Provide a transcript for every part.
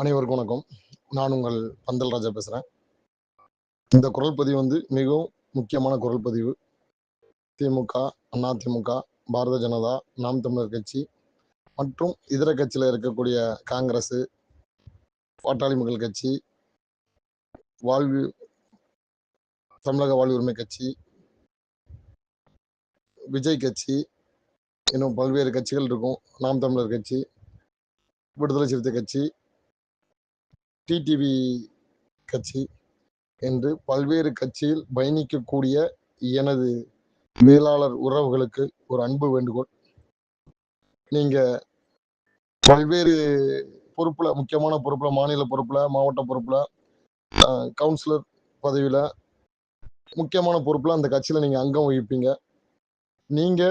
அனைவருக்கும் வணக்கம். நான் உங்கள் பந்தல் ராஜா பேசுகிறேன் இந்த குரல் பதிவு வந்து மிகவும் முக்கியமான குரல் பதிவு. திமுக அதிமுக பாரத ஜனதா நாம் தமிழர் கட்சி மற்றும் இதர கட்சியில் இருக்கக்கூடிய காங்கிரஸ் பாட்டாளி மக்கள் கட்சி வாழ்வு தமிழக வாழ்வு உரிமை கட்சி விஜய் கட்சி இன்னும் பல்வேறு கட்சிகள் இருக்கும். நாம் தமிழர் கட்சி விடுதலை சிறுத்தை கட்சி டிடிவி கட்சி என்று பல்வேறு கட்சியில் பயணிக்கக்கூடிய எனது மேலாளர் உறவுகளுக்கு ஒரு அன்பு வேண்டுகோள். நீங்க பல்வேறு பொறுப்புல முக்கியமான பொறுப்புல மாநில பொறுப்புல மாவட்ட பொறுப்புல கவுன்சிலர் பதவியில முக்கியமான பொறுப்புல அந்த கட்சியில நீங்க அங்கம் வகிப்பீங்க. நீங்க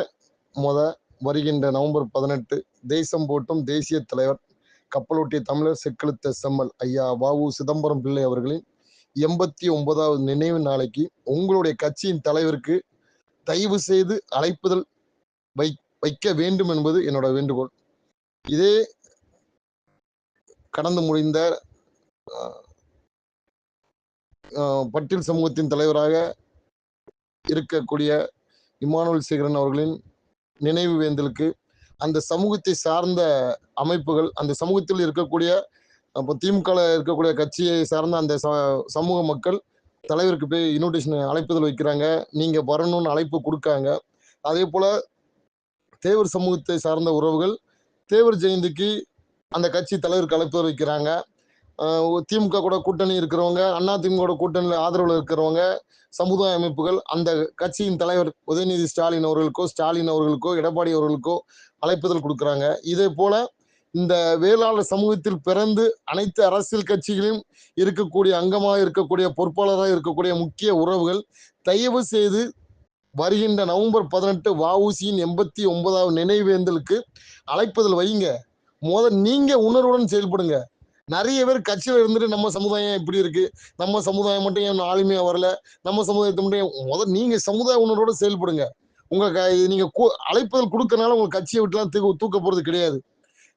முத வருகின்ற நவம்பர் பதினெட்டு தேசம் போட்டும் தேசிய தலைவர் கப்பலோட்டிய தமிழர் செக்கெழுத்த செம்மல் ஐயா வாவு சிதம்பரம் பிள்ளை அவர்களின் எண்பத்தி ஒன்பதாவது நினைவு நாளைக்கு உங்களுடைய கட்சியின் தலைவருக்கு தயவு செய்து அழைப்புதல் வை வைக்க வேண்டும் என்பது என்னோட வேண்டுகோள். இதே கடந்து முடிந்த அஹ், பட்டியல் சமூகத்தின் தலைவராக இருக்கக்கூடிய இமானுவல் சேகரன் அவர்களின் நினைவு வேந்தலுக்கு அந்த சமூகத்தை சார்ந்த அமைப்புகள் அந்த சமூகத்தில் இருக்கக்கூடிய இப்போ திமுக இருக்கக்கூடிய கட்சியை சார்ந்த அந்த ச- சமூக மக்கள் தலைவருக்கு போய் இன்விடேஷன் அழைப்புதல் வைக்கிறாங்க. நீங்கள் வரணும்னு அழைப்பு கொடுக்காங்க. அதே போல் தேவர் சமூகத்தை சார்ந்த உறவுகள் தேவர் ஜெயந்திக்கு அந்த கட்சி தலைவருக்கு அழைப்புதல் வைக்கிறாங்க. திமுக கூட கூட்டணி இருக்கிறவங்க அண்ணா திமுக கூட்டணியில் ஆதரவில் இருக்கிறவங்க சமுதாய அமைப்புகள் அந்த கட்சியின் தலைவர் உதயநிதி ஸ்டாலின் அவர்களுக்கோ ஸ்டாலின் அவர்களுக்கோ எடப்பாடி அவர்களுக்கோ அழைப்புதல் கொடுக்குறாங்க. இதே போல இந்த வேளாளர் சமூகத்தில் பிறந்து அனைத்து அரசியல் கட்சிகளையும் இருக்கக்கூடிய அங்கமாக இருக்கக்கூடிய பொறுப்பாளராக இருக்கக்கூடிய முக்கிய உறவுகள் தயவு செய்து வருகின்ற நவம்பர் பதினெட்டு வவுசியின் எண்பத்தி ஒன்பதாவது நினைவேந்தலுக்கு அழைப்புதல் வைங்க. முத நீங்க உணர்வுடன் செயல்படுங்க. நிறைய பேர் கட்சியில இருந்துட்டு நம்ம சமுதாயம் இப்படி இருக்கு. நம்ம சமுதாயம் மட்டும் ஏன் ஆளுமையா வரல? நம்ம சமுதாயத்தை மட்டும் முதல் நீங்க சமுதாய உணர்வோட செயல்படுங்க. உங்க க- நீங்க கு- அழைப்புதல் கொடுக்கறனால உங்க கட்சியை விட்டுலாம் தூக்க தூக்க போறது கிடையாது.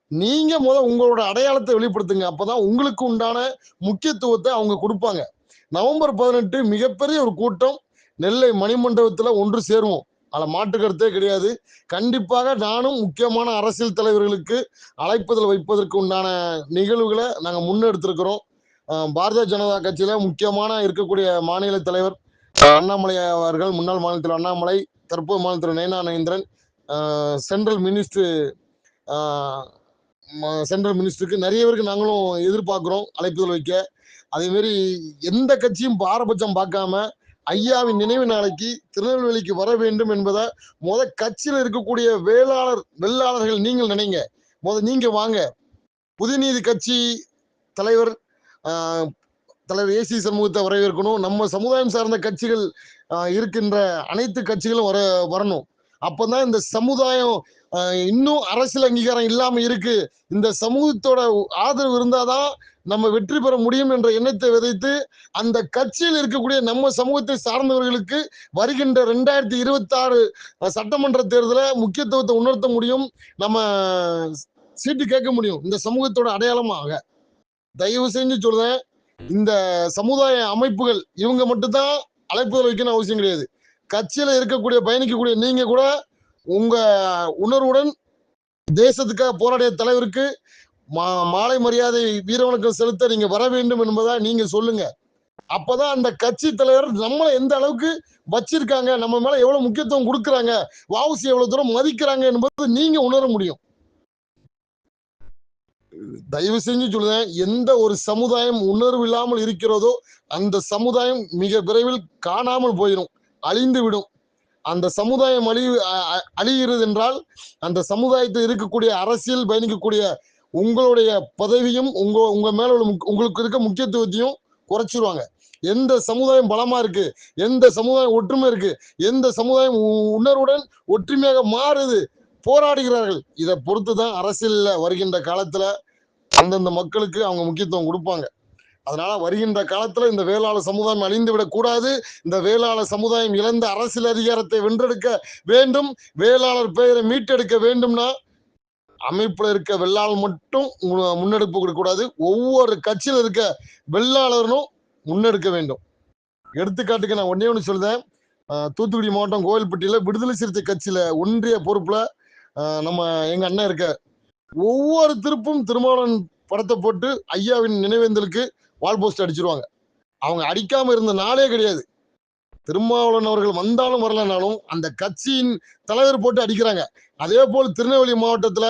நீங்க முத உங்களோட அடையாளத்தை வெளிப்படுத்துங்க. அப்பதான் உங்களுக்கு உண்டான முக்கியத்துவத்தை அவங்க கொடுப்பாங்க. நவம்பர் பதினெட்டு மிகப்பெரிய ஒரு கூட்டம். நெல்லை மணிமண்டபத்துல ஒன்று சேருவோம். அதுல மாற்று கருத்தே கிடையாது. கண்டிப்பாக நானும் முக்கியமான அரசியல் தலைவர்களுக்கு அழைப்புதல் வைப்பதற்கு உண்டான நிகழ்வுகளை நாங்க முன்னெடுத்திருக்கிறோம். பாரதிய ஜனதா கட்சியில முக்கியமான இருக்கக்கூடிய மாநில தலைவர் அண்ணாமலை அவர்கள் முன்னாள் மாநில தலைவர் அண்ணாமலை தற்போது மாநில தலைவர் Nayana Nayanthiran central minister central மினிஸ்டருக்கு நிறைய பேருக்கு நாங்களும் எதிர்பார்க்கிறோம் அழைப்புதல் வைக்க. அதே மாதிரி எந்த கட்சியும் பாரபட்சம் பார்க்காம ஐயாவின் நினைவு நாளைக்கு திருநெல்வேலிக்கு வர வேண்டும் என்பதை முத கட்சியில் இருக்கக்கூடிய வேளாளர் வெள்ளாளர்கள் நீங்கள் நினைங்க. முத நீங்க வாங்க. புதுநீதி கட்சி தலைவர் தலைவர் ஏசி சமூகத்தை வரவேற்கணும். நம்ம சமுதாயம் சார்ந்த கட்சிகள் இருக்கின்ற அனைத்து கட்சிகளும் வர வரணும். அப்பதான் இந்த சமுதாயம் இன்னும் அரசியல் அங்கீகாரம் இல்லாம இருக்கு. இந்த சமூகத்தோட ஆதரவு இருந்தாதான் நம்ம வெற்றி பெற முடியும் என்ற எண்ணத்தை விதைத்து அந்த கட்சியில் இருக்கக்கூடிய நம்ம சமூகத்தை சார்ந்தவர்களுக்கு வருகின்ற ரெண்டாயிரத்தி இருபத்தி ஆறு சட்டமன்ற தேர்தலில் முக்கியத்துவத்தை உணர்த்த முடியும் நம்ம சீட்டு கேட்க முடியும். இந்த சமூகத்தோட அடையாளமாக. தயவு செஞ்சு சொல்றேன் இந்த சமுதாய அமைப்புகள் இவங்க மட்டும்தான் அழைப்புகள் வைக்கணும் அவசியம் கிடையாது. கட்சியில இருக்கக்கூடிய பயணிக்கக்கூடிய நீங்க கூட உங்க உணர்வுடன் தேசத்துக்காக போராடிய தலைவருக்கு மா- மாலை மரியாதை வீரவணக்கம் செலுத்த நீங்க வர வேண்டும் என்பதா நீங்க சொல்லுங்க. அப்பதான் அந்த கட்சி தலைவர் நம்மளை எந்த அளவுக்கு வச்சிருக்காங்க நம்ம மேல எவ்வளவு முக்கியத்துவம் கொடுக்கறாங்க வாவுசி எவ்வளவு தூரம் மதிக்கிறாங்க என்பது நீங்க உணர முடியும். தயவு செஞ்சு சொல்லுறேன் எந்த ஒரு சமுதாயம் உணர்வு இல்லாமல் இருக்கிறதோ அந்த சமுதாயம் மிக விரைவில் காணாமல் போயிடும் அழிந்து விடும். அந்த சமுதாயம் அழி அ- அழிகிறது என்றால் அந்த சமுதாயத்தில் இருக்கக்கூடிய அரசியல் பயணிக்கக்கூடிய உங்களுடைய பதவியும் உங்க உங்க மேல உள்ள முக்- உங்களுக்கு இருக்க முக்கியத்துவத்தையும் குறைச்சிருவாங்க. எந்த சமுதாயம் பலமா இருக்கு? எந்த சமுதாயம் ஒற்றுமை இருக்கு? எந்த சமுதாயம் உ- உணர்வுடன் ஒற்றுமையாக மாறுது? போராடுகிறார்கள். இதை பொறுத்து தான் அரசியல்ல வருகின்ற காலத்துல அந்தந்த மக்களுக்கு அவங்க முக்கியத்துவம் கொடுப்பாங்க. அதனால வருகின்ற காலத்துல இந்த வேளாளர் சமுதாயம் அழிந்து விடக்கூடாது இந்த வேளாளர் சமுதாயம் இழந்த அரசியல் அதிகாரத்தை வென்றெடுக்க வேண்டும். வேளாளர் பெயரை மீட்டெடுக்க வேண்டும்னா அமைப்புல இருக்க வெள்ளாளர் மட்டும் மு- முன்னெடுப்பு கொடுக்கக்கூடாது ஒவ்வொரு கட்சியில இருக்க வெள்ளாளரும் முன்னெடுக்க வேண்டும். எடுத்துக்காட்டுக்கு நான் ஒன்றே ஒன்று சொல்லுதேன் தூத்துக்குடி மாவட்டம் கோவில்பட்டியில விடுதலை சிறுத்தை கட்சியில ஒன்றிய பொறுப்புல நம்ம எங்க அண்ணன் இருக்க ஒவ்வொரு திருப்பும் திருமாவளவன் படத்தை போட்டு ஐயாவின் நினைவேந்தலுக்கு வால் போஸ்ட் அடிச்சிருவாங்க. அவங்க அடிக்காம இருந்த நாளே கிடையாது. திருமாவளவன் அவர்கள் வந்தாலும் வரலனாலும் அந்த கட்சியின் தலைவர் போட்டு அடிக்கிறாங்க. அதே போல் திருநெல்வேலி மாவட்டத்துல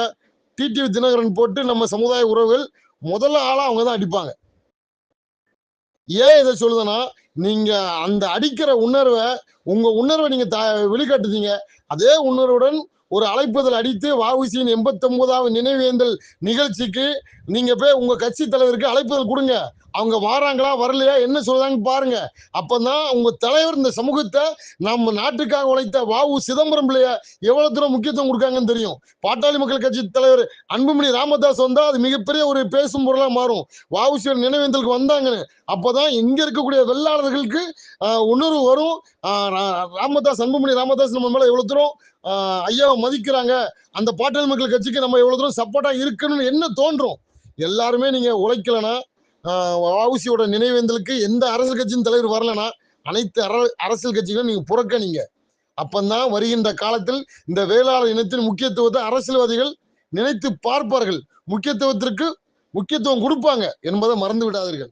டிடிவி தினகரன் போட்டு நம்ம சமுதாய உறவுகள் முதல்ல ஆளா அவங்க தான் அடிப்பாங்க. ஏன் இதை சொல்லுதுன்னா நீங்க அந்த அடிக்கிற உணர்வை உங்க உணர்வை நீங்க த- வெளிக்காட்டுதீங்க. அதே உணர்வுடன் ஒரு அழைப்புதல் அடித்து வாவுசியின் எண்பத்தி ஒன்பதாவது நினைவேந்தல் நிகழ்ச்சிக்கு நீங்க போய் உங்க கட்சி தலைவருக்கு அழைப்புதல் கொடுங்க. அவங்க வாராங்களா வரலையா என்ன சொல்றாங்கன்னு பாருங்க. அப்பதான் உங்க தலைவர் இந்த சமூகத்தை நம்ம நாட்டுக்காக உழைத்த வாவு சிதம்பரம் பிள்ளைய எவ்வளவு தூரம் முக்கியத்துவம் கொடுக்காங்கன்னு தெரியும். பாட்டாளி மக்கள் கட்சி தலைவர் அன்புமணி ராமதாஸ் வந்தா அது மிகப்பெரிய ஒரு பேசும் பொருளா மாறும். வாவுசியர் நினைவேந்தலுக்கு வந்தாங்கன்னு. அப்பதான் இங்க இருக்கக்கூடிய வெள்ளாளர்களுக்கு உணர்வு வரும். ராமதாஸ் அன்புமணி ராமதாஸ் நம்ம மேல எவ்வளவு தூரம் ஐயாவை மதிக்கிறாங்க. அந்த பாட்டாளி மக்கள் கட்சிக்கு நம்ம எவ்வளோ தூரம் சப்போர்ட்டாக இருக்கணும்னு என்ன தோன்றும்? எல்லாருமே நீங்கள் உழைக்கலனா வவுசியோட நினைவேந்தலுக்கு எந்த அரசியல் கட்சியின் தலைவர் வரலனா அனைத்து அர- அரசியல் கட்சிகளும் நீங்கள் புறக்கணிங்க. அப்பந்தான் வருகின்ற காலத்தில் இந்த வேளாளர் இனத்தின் முக்கியத்துவத்தை அரசியல்வாதிகள் நினைத்து பார்ப்பார்கள். முக்கியத்துவத்திற்கு முக்கியத்துவம் கொடுப்பாங்க என்பதை மறந்து விடாதீர்கள்.